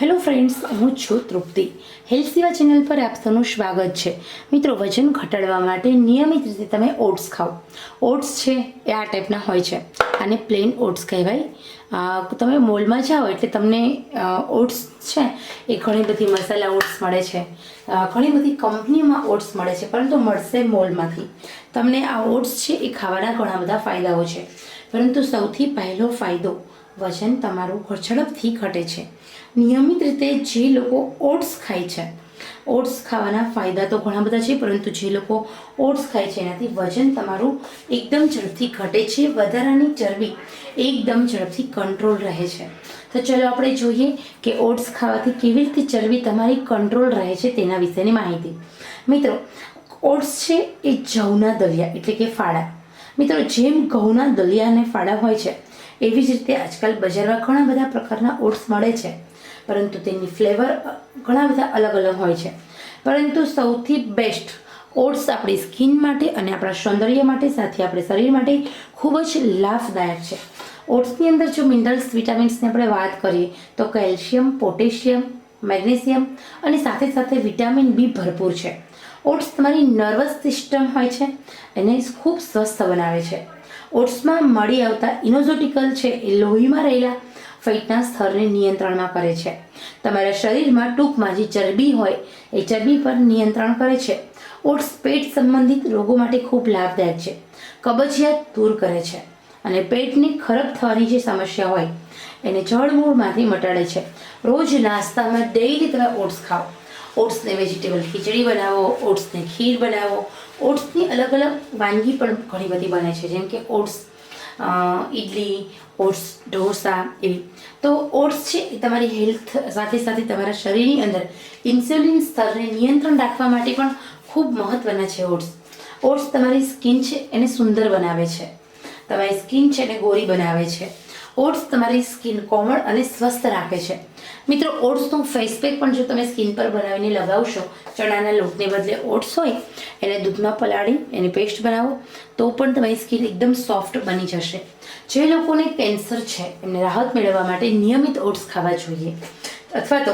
Hello friends, હું છું તૃપ્તિ. Health સેવા ચેનલ પર આપ સૌનું સ્વાગત છે. મિત્રો, વજન ઘટાડવા માટે નિયમિત રીતે તમે ઓટ્સ ખાઓ. ઓટ્સ છે એ આ ટાઈપના હોય છે. આને પ્લેન ઓટ્સ કહેવાય. તમે મોલમાં જાઓ એટલે તમને ઓટ્સ છે એ ઘણી બધી મસાલા ઓટ્સ મળે છે. ઘણી બધી કંપનીમાં ઓટ્સ મળે છે, પરંતુ મળશે મોલમાંથી. તમને આ ઓટ્સ છે એ ખાવાના ઘણા બધા ફાયદાઓ છે. પરંતુ સૌથી પહેલો ફાયદો વજન તમારું ઝડપથી ઘટે છે. નિયમિત રીતે જે લોકો ઓટ્સ ખાય છે, ઓટ્સ ખાવાના ફાયદા તો ઘણા બધા છે, પરંતુ જે લોકો ઓટ્સ ખાય છે, એનાથી વજન તમારું એકદમ ઝડપથી ઘટે છે, વધારાની ચરબી એકદમ ઝડપથી કંટ્રોલ રહે છે. તો ચલો આપણે જોઈએ કે ઓટ્સ ખાવાથી કેવી રીતે ચરબી તમારી કંટ્રોલ રહે છે તેના વિશેની માહિતી. મિત્રો, ઓટ્સ છે એ જવના દલિયા એટલે કે ફાળા મિત્રો, જેમ ઘઉંના દલિયા અને ફાળા હોય છે એવી જ રીતે આજકાલ બજારમાં ઘણા બધા પ્રકારના ઓટ્સ મળે છે. પરંતુ તેની ફ્લેવર ઘણા બધા અલગ અલગ હોય છે. પરંતુ સૌથી બેસ્ટ ઓટ્સ આપણી સ્કિન માટે અને આપણા સૌંદર્ય માટે સાથે આપણે શરીર માટે ખૂબ જ લાભદાયક છે. ઓટ્સની અંદર જો મિનરલ્સ, વિટામિન્સની આપણે વાત કરીએ, તો કેલ્શિયમ, પોટેશિયમ, મેગ્નેશિયમ અને સાથે સાથે વિટામિન બી ભરપૂર છે. ઓટ્સ તમારી નર્વસ સિસ્ટમ હોય છે, એને ખૂબ સ્વસ્થ બનાવે છે. ઓટ્સમાં મળી આવતા ઇનોઝોટિકલ છે એ લોહીમાં રહેલા ફેટના સ્તરને નિયંત્રણમાં કરે છે. તમારા શરીરમાં ટૂંકમાં જે ચરબી હોય એ ચરબી પર નિયંત્રણ કરે છે. ઓટ્સ પેટ સંબંધિત રોગો માટે ખૂબ લાભદાયક છે. કબજિયાત દૂર કરે છે અને પેટની ખરાબ થવાની જે સમસ્યા હોય એને જળમૂળમાંથી મટાડે છે. રોજ નાસ્તામાં ડેઈલી તમે ઓટ્સ ખાઓ. ઓટ્સને વેજીટેબલ ખીચડી બનાવો, ઓટ્સને ખીર બનાવો. ઓટ્સની અલગ અલગ વાનગી પણ ઘણી બધી બને છે, જેમ કે ઓટ્સ ઇડલી ઓટ્સ, ઢોસા એવી. તો ઓટ્સ છે એ તમારી હેલ્થ સાથે સાથે તમારા શરીરની અંદર ઇન્સ્યુલિન સ્તરને નિયંત્રણ રાખવા માટે પણ ખૂબ મહત્ત્વના છે ઓટ્સ. ઓટ્સ તમારી સ્કિન છે એને સુંદર બનાવે છે. તમારી સ્કિન છે એને ગોરી બનાવે છે. ઓટ્સ તમારી સ્કિન કોમળ અને સ્વસ્થ રાખે છે. મિત્રો ઓટ્સનું ફેસ પેક પણ જો તમે સ્કિન પર બનાવીને લગાવશો, ચણાના લોટને બદલે ઓટ્સ હોય, એને દૂધમાં પલાળી, એની પેસ્ટ બનાવો, તો પણ તમારી સ્કિન એકદમ સોફ્ટ બની જશે. જે લોકોને કેન્સર છે, એમને રાહત મેળવવા માટે નિયમિત ઓટ્સ ખાવા જોઈએ. અથવા તો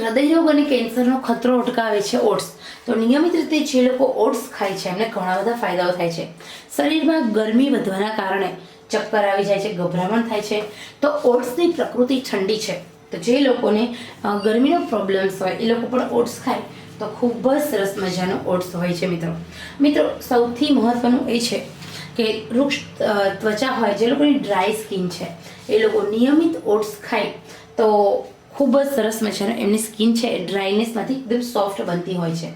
હૃદયરોગ અને કેન્સરનો ખતરો અટકાવે છે ઓટ્સ. તો નિયમિત રીતે જે લોકો ઓટ્સ ખાય છે, એમને ઘણા બધા ફાયદાઓ થાય છે. શરીરમાં ગરમી વધવાના કારણે ચક્કર આવી જાય છે, ગભરામણ થાય છે. તો ઓટ્સની પ્રકૃતિ ઠંડી છે. તો જે લોકોને ગરમીનો પ્રોબ્લેમ્સ હોય, એ લોકો પણ ઓટ્સ ખાય. તો ખૂબ જ સરસ મજાનો ઓટ્સ હોય છે મિત્રો. મિત્રો, સૌથી મહત્ત્વનું એ છે કે વૃક્ષ ત્વચા હોય, જે લોકોની ડ્રાય સ્કિન છે, એ લોકો નિયમિત ઓટ્સ ખાય. તો ખૂબ જ સરસ મજાનો એમની સ્કિન છે, એ ડ્રાયનેસમાંથી એકદમ સોફ્ટ બનતી હોય છે.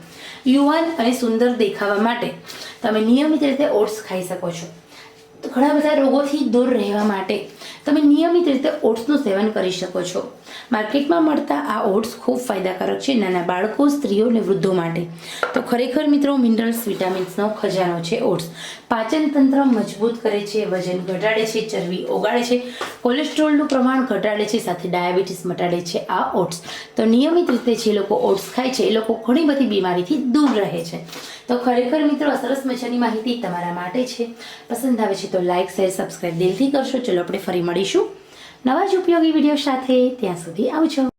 યુવાન અને સુંદર દેખાવા માટે તમે નિયમિત રીતે ઓટ્સ ખાઈ શકો છો. ઘણા બધા રોગોથી દૂર રહેવા માટે તમે નિયમિત રીતે ઓટ્સનું સેવન કરી શકો છો. માર્કેટમાં મળતા આ ઓટ્સ ખૂબ ફાયદાકારક છે નાના બાળકો, સ્ત્રીઓ અને વૃદ્ધો માટે. તો ખરેખર મિત્રો, મિનરલ્સ, વિટામિન્સનો ખજાનો છે ઓટ્સ. પાચન તંત્ર મજબૂત કરે છે, વજન ઘટાડે છે, ચરબી ઓગાળે છે, કોલેસ્ટ્રોલનું પ્રમાણ ઘટાડે છે, સાથે ડાયાબિટીસ મટાડે છે આ ઓટ્સ. તો નિયમિત રીતે જે લોકો ઓટ્સ ખાય છે, એ લોકો ઘણી બધી બીમારીથી દૂર રહે છે. તો ખરેખર મિત્રો સરસ મજાની માહિતી તમારા માટે છે. પસંદ આવે છે તો લાઇક શેર સબસ્ક્રાઈબ દિલથી કરશો. ચલો આપણે ફરી મળીશું નવા જ ઉપયોગી વીડિયો સાથે. ત્યાં સુધી આવજો.